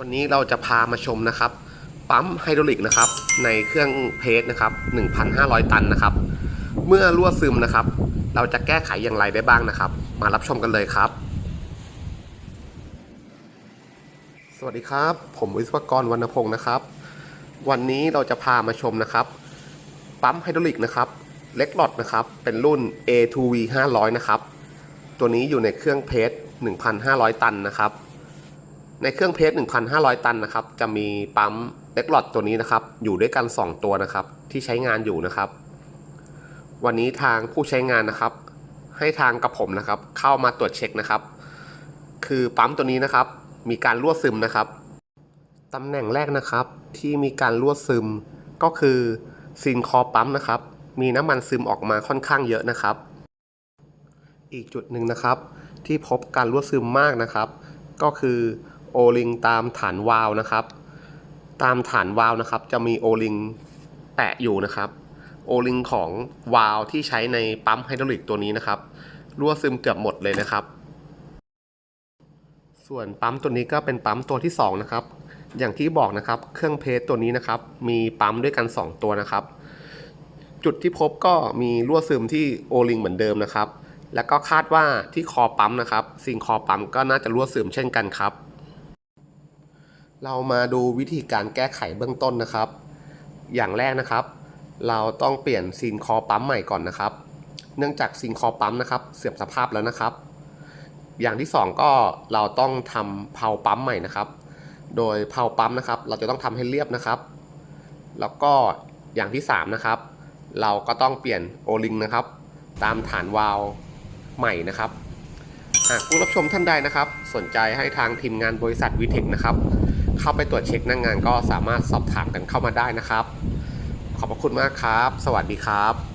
วันนี้เราจะพามาชมนะครับ ปั๊มไฮดรอลิกนะครับ ในเครื่องเพจนะครับ 1,500 ตันนะครับ เมื่อรั่วซึมนะครับ เราจะแก้ไขอย่างไรได้บ้างนะครับ มารับชมกันเลยครับ สวัสดีครับ ผมวิศวกรวรรณพงศ์นะครับ วันนี้เราจะพามาชมนะครับ ปั๊มไฮดรอลิกนะครับเล็กหลอดนะครับ เป็นรุ่น A2V 500 นะครับ ตัวนี้อยู่ในเครื่องเพจ1,500 ตันนะครับ ในเครื่องเพจ1,500 ตันนะครับ จะมีปั๊มเล็กหลอดตัวนี้นะครับ อยู่ด้วยกัน 2 ตัวนะครับ ที่ใช้งานอยู่นะครับ วันนี้ทางผู้ใช้งานนะครับ ให้ทางกับผมนะครับ เข้ามาตรวจเช็คนะครับ คือปั๊มตัวนี้นะครับ มีการรั่วซึมนะครับตำแหน่งแรกนะครับที่มีการรั่วซึม ก็คือซีนคอปั๊มนะครับ มีน้ำมันซึมออกมาค่อนข้างเยอะนะครับ อีกจุดหนึ่งนะครับ ที่พบการรั่วซึมมากนะครับ ก็คือ โอลิงตามฐานวาลนะครับ ตามฐานวาลนะครับ จะมีโอลิงแปะอยู่นะครับ โอลิงของวาลที่ใช้ในปั๊มไฮดรอลิกตัวนี้นะครับ รั่วซึมเกือบหมดเลยนะครับ ส่วนปั๊มตัวนี้ก็เป็นปั๊มตัวที่ 2 นะครับ อย่างที่บอกนะครับ เครื่องเพจตัวนี้นะครับ มีปั๊มด้วยกัน 2 ตัวนะครับ จุดที่พบก็มีรั่วซึมที่โอลิงเหมือนเดิมนะครับแล้วก็คาดว่าที่คอปั๊มนะครับซิงคอปั๊มก็น่าจะรั่วซึมเช่นกันครับ เรามาดูวิธีการแก้ไขเบื้องต้นนะครับ อย่างแรกนะครับ เราต้องเปลี่ยนซีนคอปั๊มใหม่ก่อนนะครับ เนื่องจากซีนคอปั๊มนะครับ เสื่อมสภาพแล้วนะครับ อย่างที่สองก็เราต้องทำเพาปั๊มใหม่นะครับ โดยเพาปั๊มนะครับ เราจะต้องทำให้เรียบนะครับ แล้วก็อย่างที่สามนะครับ เราก็ต้องเปลี่ยนโอลิงนะครับ ตามฐานวาล์วใหม่นะครับหากผู้รับชมท่านใดนะครับ สนใจให้ทางทีมงานบริษัทวิเทคนะครับ เข้าไปตรวจเช็คหน้างงานก็สามารถสอบถามกันเข้ามาได้นะครับ ขอบพระคุณมากครับ สวัสดีครับ